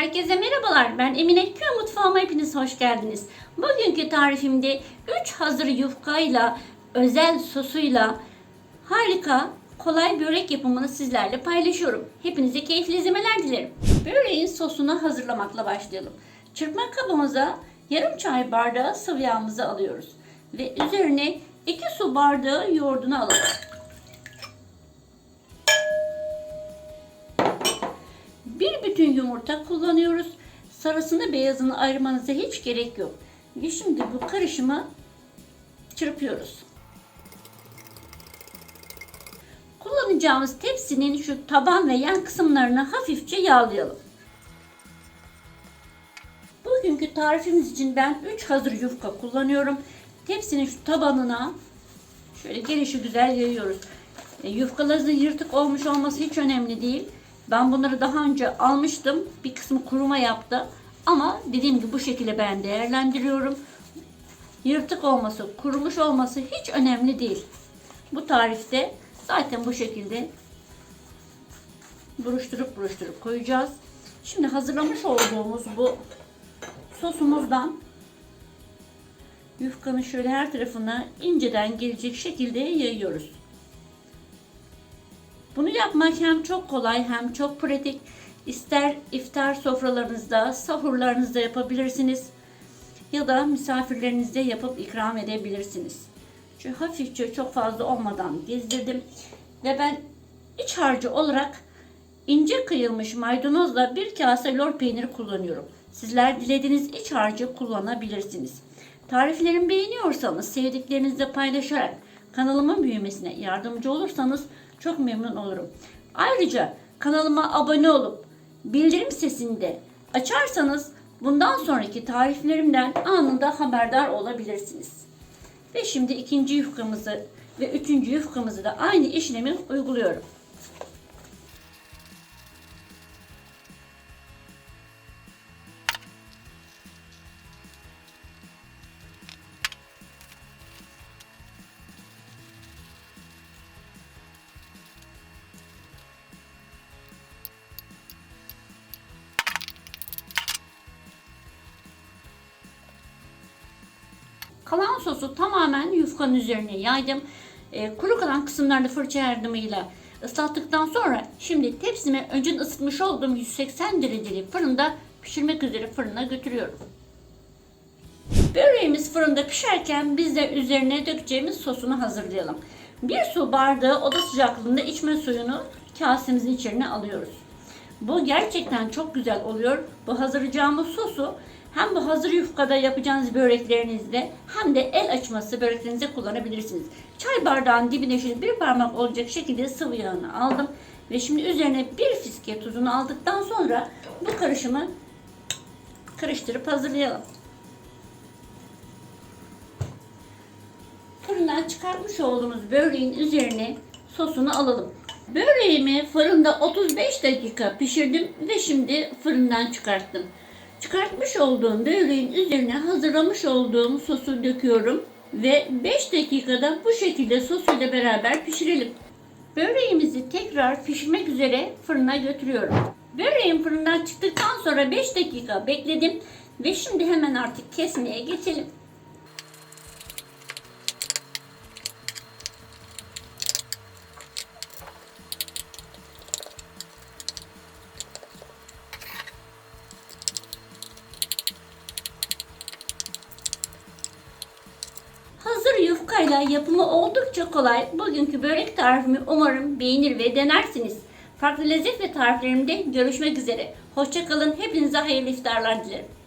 Herkese merhabalar. Ben Emine Köy Mutfağıma hepiniz hoş geldiniz. Bugünkü tarifimde 3 hazır yufkayla, özel sosuyla harika, kolay börek yapımını sizlerle paylaşıyorum. Hepinize keyifli izlemeler dilerim. Böreğin sosunu hazırlamakla başlayalım. Çırpma kabımıza yarım çay bardağı sıvı yağımızı alıyoruz. Ve üzerine 2 su bardağı yoğurdunu alalım. Bir bütün yumurta kullanıyoruz. Sarısını beyazını ayırmanıza hiç gerek yok. Şimdi bu karışımı çırpıyoruz. Kullanacağımız tepsinin şu taban ve yan kısımlarını hafifçe yağlayalım. Bugünkü tarifimiz için ben 3 hazır yufka kullanıyorum. Tepsinin şu tabanına şöyle gelişi güzel yayıyoruz. E, Yufkalarınızın yırtık olmuş olması hiç önemli değil. Ben bunları daha önce almıştım. Bir kısmı kuruma yaptı. Ama dediğim gibi bu şekilde ben değerlendiriyorum. Yırtık olması, kurumuş olması hiç önemli değil. Bu tarifte zaten bu şekilde buruşturup buruşturup koyacağız. Şimdi hazırlamış olduğumuz bu sosumuzdan yufkanın şöyle her tarafına inceden gelecek şekilde yayıyoruz. Bunu yapmak hem çok kolay hem çok pratik. İster iftar sofralarınızda, sahurlarınızda yapabilirsiniz. Ya da misafirlerinizde yapıp ikram edebilirsiniz. Şu hafifçe çok fazla olmadan gezdirdim. Ve ben iç harcı olarak ince kıyılmış maydanozla bir kase lor peyniri kullanıyorum. Sizler dilediğiniz iç harcı kullanabilirsiniz. Tariflerimi beğeniyorsanız sevdiklerinizle paylaşarak kanalımın büyümesine yardımcı olursanız çok memnun olurum. Ayrıca kanalıma abone olup bildirim sesini de açarsanız bundan sonraki tariflerimden anında haberdar olabilirsiniz. Ve şimdi ikinci yufkamızı ve üçüncü yufkamızı da aynı işlemi uyguluyorum. Kalan sosu tamamen yufkanın üzerine yaydım. E, kuru kalan kısımlarda fırça yardımıyla ıslattıktan sonra şimdi tepsime önceden ısıtmış olduğum 180 dereceli fırında pişirmek üzere fırına götürüyorum. Böreğimiz fırında pişerken biz de üzerine dökeceğimiz sosunu hazırlayalım. Bir su bardağı oda sıcaklığında içme suyunu kasemizin içine alıyoruz. Bu gerçekten çok güzel oluyor. Bu hazırlayacağımız sosu hem bu hazır yufkada yapacağınız böreklerinizde hem de el açması böreklerinizde kullanabilirsiniz. Çay bardağının dibine şöyle bir parmak olacak şekilde sıvı yağını aldım. Ve şimdi üzerine bir fiske tuzunu aldıktan sonra bu karışımı karıştırıp hazırlayalım. Fırından çıkartmış olduğumuz böreğin üzerine sosunu alalım. Böreğimi fırında 35 dakika pişirdim ve şimdi fırından çıkarttım. Çıkartmış olduğum böreğin üzerine hazırlamış olduğum sosu döküyorum ve 5 dakikada bu şekilde sosuyla beraber pişirelim. Böreğimizi tekrar pişirmek üzere fırına götürüyorum. Böreğim fırından çıktıktan sonra 5 dakika bekledim ve şimdi hemen artık kesmeye geçelim. Yufkayla yapımı oldukça kolay. Bugünkü börek tarifimi umarım beğenir ve denersiniz. Farklı lezzet ve tariflerimde görüşmek üzere. Hoşçakalın. Hepinize hayırlı iftarlar dilerim.